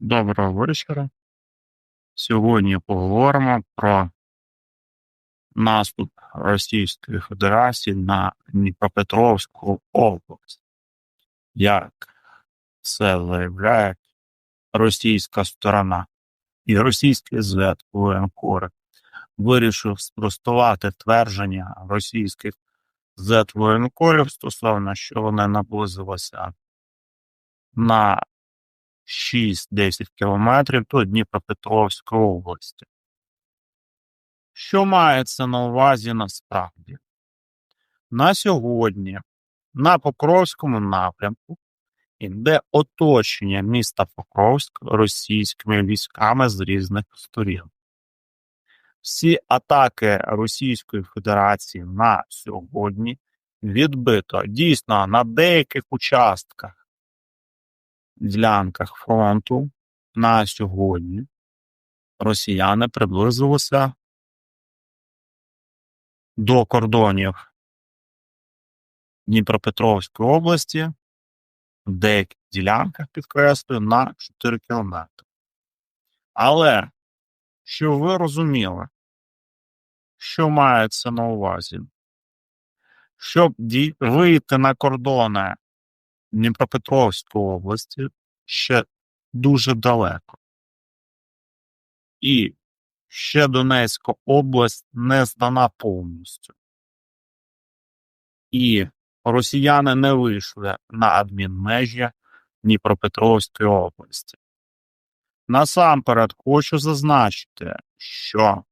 Доброго вечора. Сьогодні поговоримо про наступ Російської Федерації на Дніпропетровську область. Як це заявляє російська сторона і російський ЗЕД воєнкори вирішив спростувати твердження російських ЗЕД воєнкорів стосовно, що вони наблизилися на 6-10 кілометрів до Дніпропетровської області. Що мається на увазі насправді? На сьогодні на Покровському напрямку йде оточення міста Покровськ російськими військами з різних сторін. Всі атаки Російської Федерації на сьогодні відбито дійсно на деяких участках ділянках фронту на сьогодні росіяни приблизилися до кордонів Дніпропетровської області в деяких ділянках підкреслюю на 4 кілометри. Але що ви розуміли, що мається на увазі? Щоб вийти на кордони Дніпропетровської області ще дуже далеко. І ще Донецька область не здана повністю. І росіяни не вийшли на адмінмежі Дніпропетровської області. Насамперед хочу зазначити, що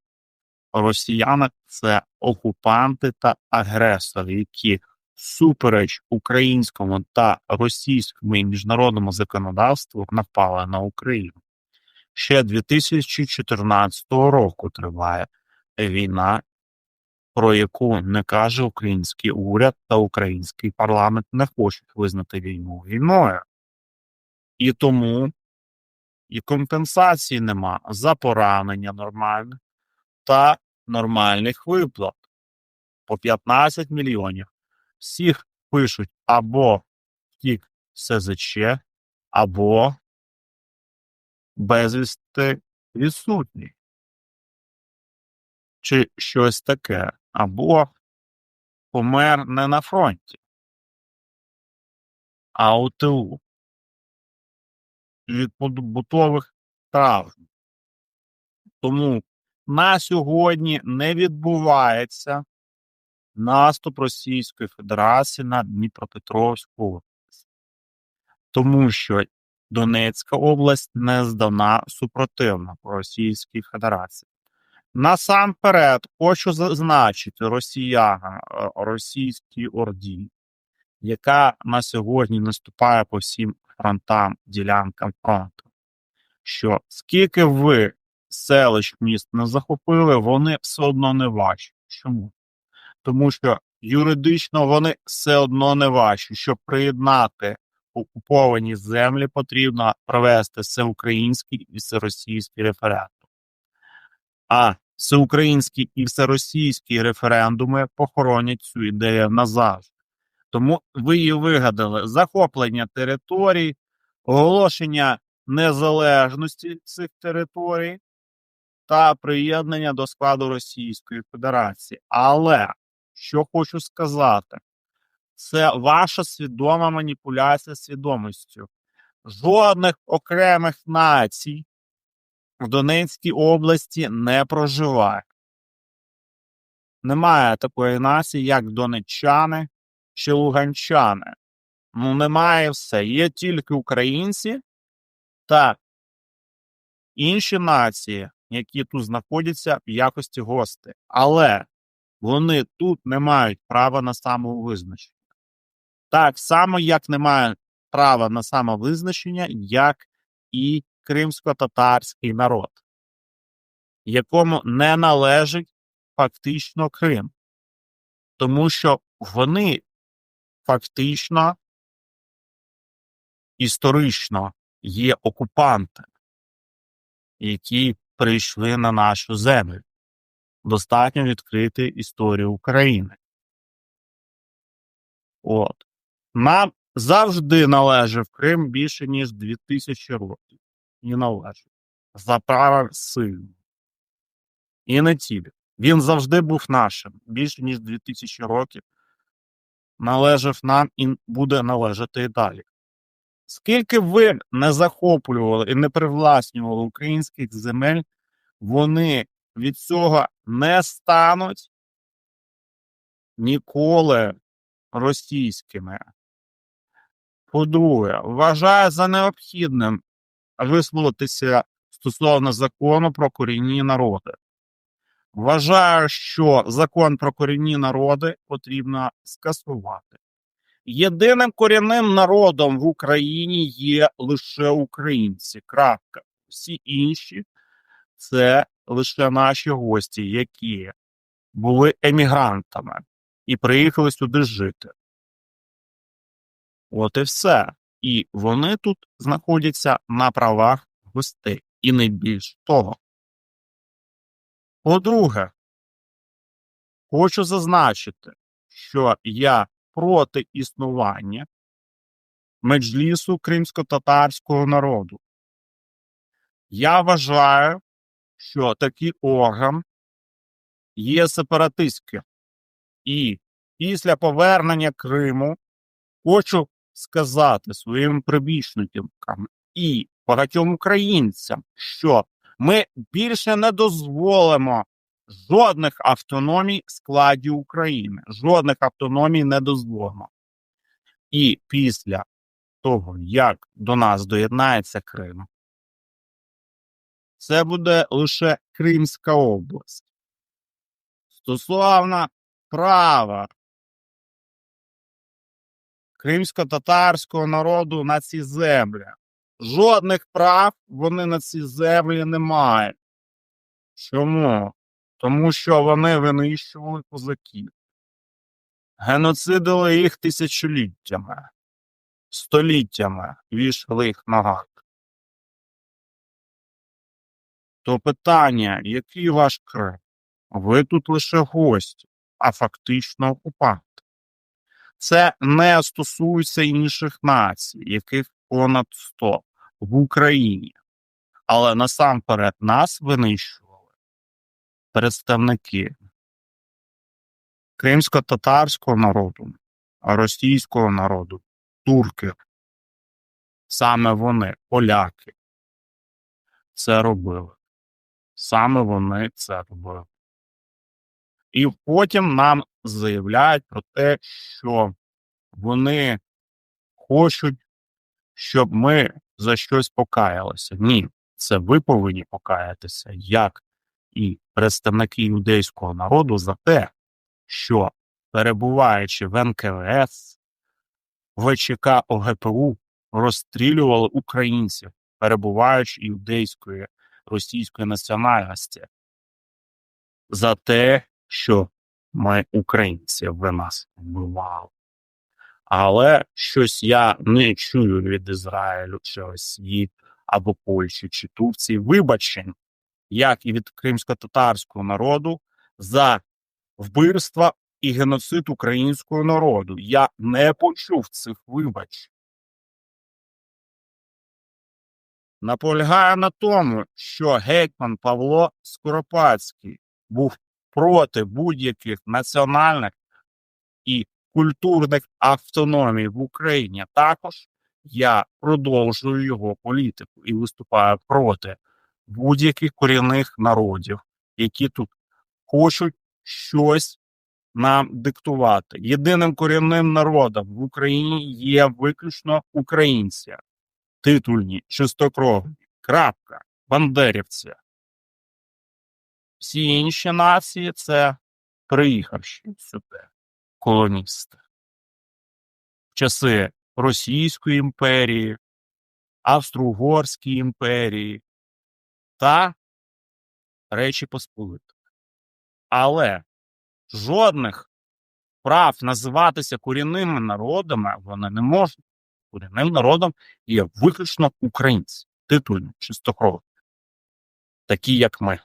росіяни це окупанти та агресори, які всупереч українському та російському і міжнародному законодавству напали на Україну. Ще 2014 року триває війна, про яку не каже український уряд та український парламент не хочуть визнати війну війною. І тому і компенсації нема за поранення нормальних та нормальних виплат по 15 мільйонів всіх пишуть або втік СЗЧ, або безвісти відсутній. Чи щось таке, або помер не на фронті, а у тилу від побутових травм. Тому на сьогодні не відбувається наступ Російської Федерації на Дніпропетровську область, тому що Донецька область не здана супротивно Російській Федерації. Насамперед, хочу зазначити росіянам, е, російській орді, яка на сьогодні наступає по всім фронтам, ділянкам фронту, що скільки ви селищ міст не захопили, вони все одно не ваші. Чому? Тому що юридично вони все одно не ваші. Щоб приєднати окуповані землі, потрібно провести всеукраїнський і всеросійський референдум. А всеукраїнські і всеросійські референдуми похоронять цю ідею назавжди. Тому ви її вигадали захоплення територій, оголошення незалежності цих територій та приєднання до складу Російської Федерації. Але що хочу сказати, це ваша свідома маніпуляція свідомістю. Жодних окремих націй в Донецькій області не проживає. Немає такої нації, як донеччани чи луганчани. Ну, немає все. Є тільки українці та інші нації, які тут знаходяться в якості гостей. Але вони тут не мають права на самовизначення. Так само, як не мають права на самовизначення, як і кримсько-татарський народ, якому не належить фактично Крим, тому що вони фактично історично є окупанти, які прийшли на нашу землю достатньо відкрити історію України. От. Нам завжди належав Крим більше, ніж 2000 років. і належить. За право сильного. І не тільки. Він завжди був нашим. Більше ніж 2000 років належав нам і буде належати і далі. Скільки ви не захоплювали і не привласнювали українських земель, вони від цього не стануть ніколи російськими. По-друге, вважаю за необхідним висловитися стосовно закону про корінні народи. Вважаю, що закон про корінні народи потрібно скасувати. Єдиним корінним народом в Україні є лише українці. Крапка. Всі інші це лише наші гості, які були емігрантами і приїхали сюди жити. От і все. І вони тут знаходяться на правах гостей, і не більш того. По-друге, хочу зазначити, що я проти існування меджлісу кримсько-татарського народу. Я вважаю, що такий орган є сепаратистським. І після повернення Криму хочу сказати своїм прибічникам і багатьом українцям, що ми більше не дозволимо жодних автономій в складі України. Жодних автономій не дозволимо. І після того, як до нас доєднається Крим, це буде лише Кримська область. Стосовно права кримсько-татарського народу на ці землі. Жодних прав вони на ці землі не мають. Чому? Тому що вони винищували козаків, геноцидили їх тисячоліттями, століттями вішали їх ногах. То питання, який ваш Крим? Ви тут лише гості, а фактично окупанти. Це не стосується інших націй, яких понад 100 в Україні. Але насамперед нас винищували представники кримсько-татарського народу, російського народу, турки. Саме вони, поляки, це робили. Саме вони це робили. І потім нам заявляють про те, що вони хочуть, щоб ми за щось покаялися. Ні, це ви повинні покаятися, як і представники юдейського народу за те, що перебуваючи в НКВС, ВЧК ОГПУ розстрілювали українців, перебуваючи юдейської російської національності, за те, що ми українці ви нас вбивали. Але щось я не чую від Ізраїлю чи Росії або Польщі чи Турції вибачень, як і від кримсько-татарського народу за вбивства і геноцид українського народу. Я не почув цих вибачень. Наполягаю на тому, що гетьман Павло Скоропадський був проти будь-яких національних і культурних автономій в Україні. Також я продовжую його політику і виступаю проти будь-яких корінних народів, які тут хочуть щось нам диктувати. Єдиним корінним народом в Україні є виключно українці, титульні, чистокровні, крапка, бандерівці. Всі інші нації це приїхавші сюди колоністи. В часи Російської імперії, Австро-Угорської імперії та Речі Посполитої. Але жодних прав називатися корінними народами вони не можуть. Корінним народом є виключно українці, титульні, чистокровні, такі як ми.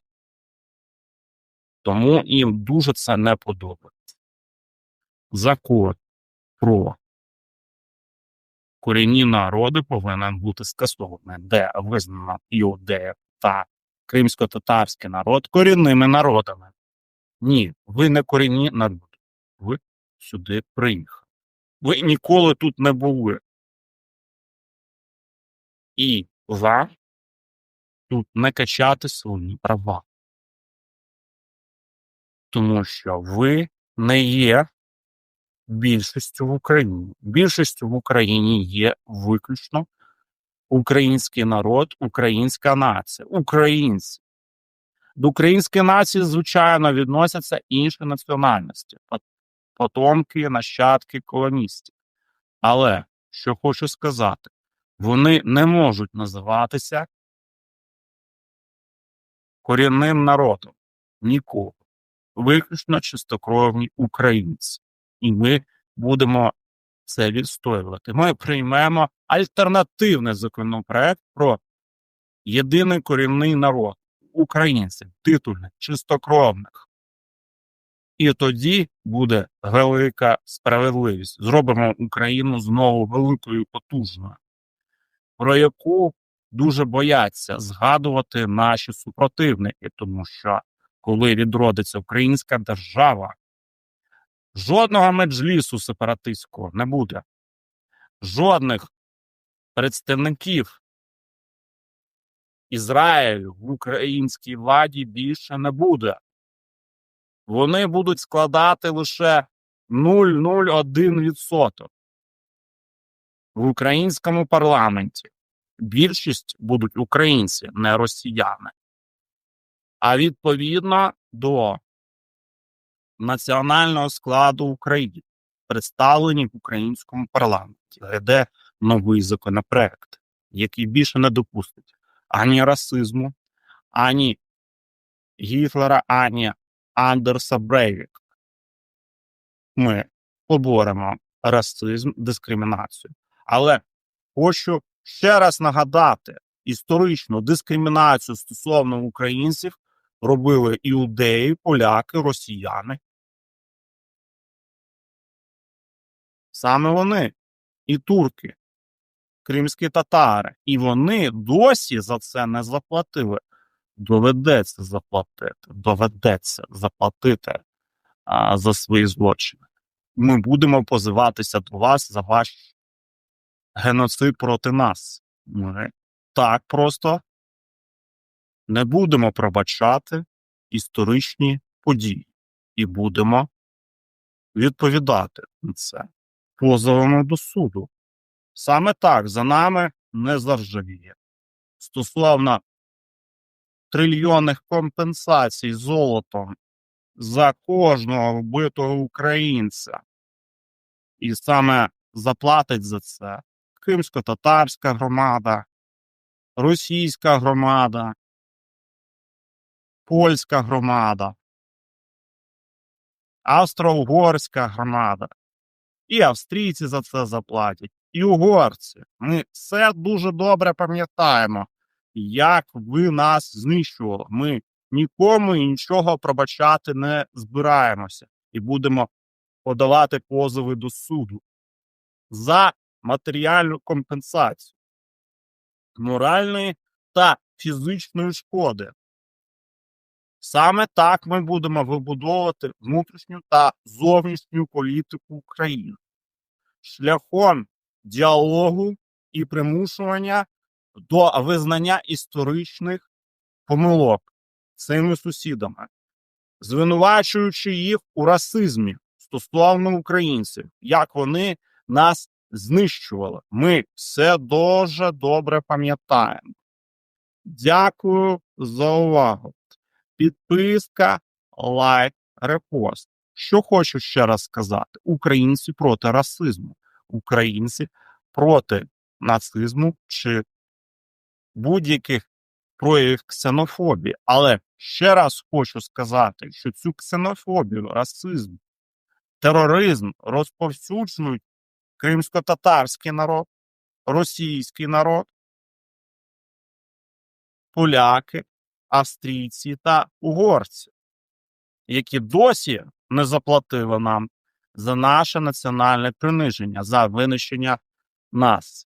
Тому їм дуже це не подобається. Закон про корінні народи повинен бути скасований, де визнано іудеїв та кримсько-татарський народ корінними народами. Ні, ви не корінні народи. Ви сюди приїхали. Ви ніколи тут не були. І вам тут не качати свої права. Тому що ви не є більшістю в Україні. Більшістю в Україні є виключно український народ, українська нація, українці. До української нації, звичайно, відносяться інші національності, потомки, нащадки колоністів. Але що хочу сказати, вони не можуть називатися корінним народом нікого. Виключно чистокровні українці. І ми будемо це відстоювати. Ми приймемо альтернативний законопроект про єдиний корінний народ українців, титульних, чистокровних. І тоді буде велика справедливість. Зробимо Україну знову великою потужною, про яку дуже бояться згадувати наші супротивники, тому що коли відродиться українська держава, жодного меджлісу сепаратистського не буде, жодних представників Ізраїлю в українській владі більше не буде. Вони будуть складати лише 0,01% в українському парламенті. Більшість будуть українці, не росіяни. А відповідно до національного складу України, представлені в українському парламенті, йде новий законопроект, який більше не допустить ані расизму, ані Гітлера, ані Андерса Брейвік. Ми поборемо расизм, дискримінацію. Але хочу ще раз нагадати, історичну дискримінацію стосовно українців робили іудеї, поляки, росіяни. Саме вони і турки, кримські татари. І вони досі за це не заплатили. Доведеться заплатити, доведеться заплатити а, за свої злочини. Ми будемо позиватися до вас за ваш геноцид проти нас. Ми так просто не будемо пробачати історичні події і будемо відповідати на це позовами до суду. Саме так за нами не заржавіє. Стосовно трильйонних компенсацій золотом за кожного вбитого українця, і саме заплатить за це кримсько-татарська громада, російська громада, польська громада, австро-угорська громада. І австрійці за це заплатять, і угорці. Ми все дуже добре пам'ятаємо, як ви нас знищували. Ми нікому і нічого пробачати не збираємося і будемо подавати позови до суду за матеріальну компенсацію моральної та фізичної шкоди. Саме так ми будемо вибудовувати внутрішню та зовнішню політику України шляхом діалогу і примушування до визнання історичних помилок цими сусідами, звинувачуючи їх у расизмі стосовно українців, як вони нас знищували. Ми все дуже добре пам'ятаємо. Дякую за увагу. Підписка, лайк, репост. Що хочу ще раз сказати: українці проти расизму, українці проти нацизму чи будь-яких проявів ксенофобії. Але ще раз хочу сказати, що цю ксенофобію, расизм, тероризм розповсюджують кримсько-татарський народ, російський народ, поляки, австрійці та угорці, які досі не заплатили нам за наше національне приниження, за винищення нас.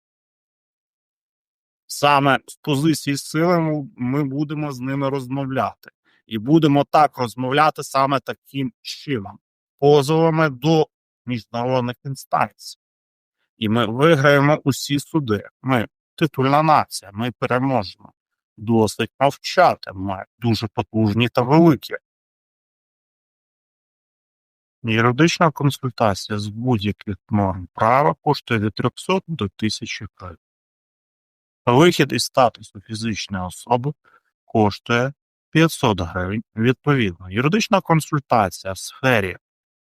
Саме з позиції сили ми- будемо з ними розмовляти. І будемо так розмовляти саме таким чином, позовами до міжнародних інстанцій. І ми виграємо усі суди. Ми титульна нація, ми переможемо. Досить мовчати. Ми дуже потужні та великі. Юридична консультація з будь-яких норм права коштує від 300 до 1000 гривень. Вихід із статусу фізичної особи коштує 500 гривень відповідно. Юридична консультація в сфері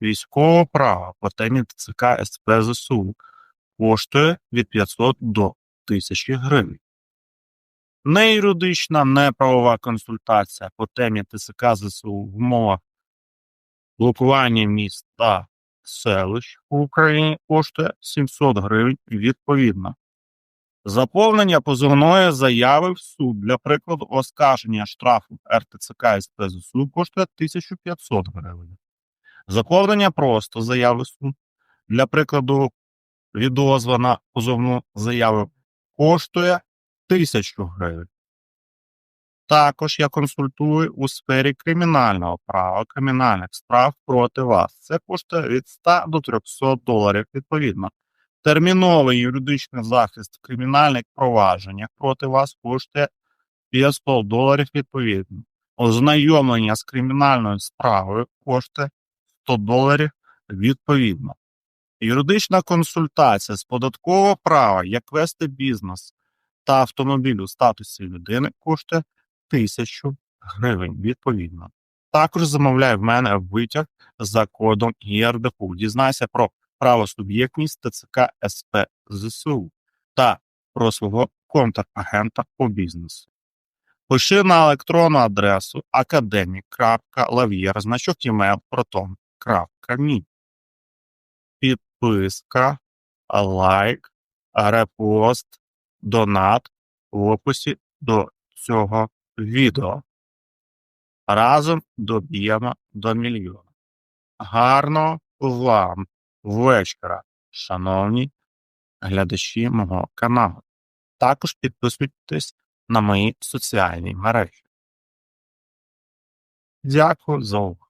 військового права по темі ТЦК СП ЗСУ коштує від 500 до 1000 гривень. Неюридична, неправова консультація по темі ТЦК ЗСУ в умовах блокування міст та селищ в Україні коштує 700 гривень відповідно. Заповнення позовної заяви в суд для прикладу оскарження штрафу РТЦК СП ЗСУ коштує 1500 гривень. Заповнення просто заяви в суд для прикладу відозва на позовну заяву коштує 1000 гривень. Також я консультую у сфері кримінального права, кримінальних справ проти вас. Це коштує від 100 до 300 доларів відповідно. Терміновий юридичний захист в кримінальних провадженнях проти вас коштує 500 доларів відповідно. Ознайомлення з кримінальною справою коштує 100 доларів відповідно. Юридична консультація з податкового права, як вести бізнес та автомобіль у статусі людини коштує 1000 гривень відповідно. Також замовляй в мене витяг за кодом ЄРДПУ. Дізнайся про правосуб'єктність ТЦК СП ЗСУ та про свого контрагента по бізнесу. Пиши на електронну адресу academic.lavier, значок email proton.me. Підписка, лайк, репост, донат в описі до цього відео. Разом доб'ємо до мільйона. Гарного вам вечора, шановні глядачі мого каналу. Також підписуйтесь на мої соціальні мережі. Дякую за увагу.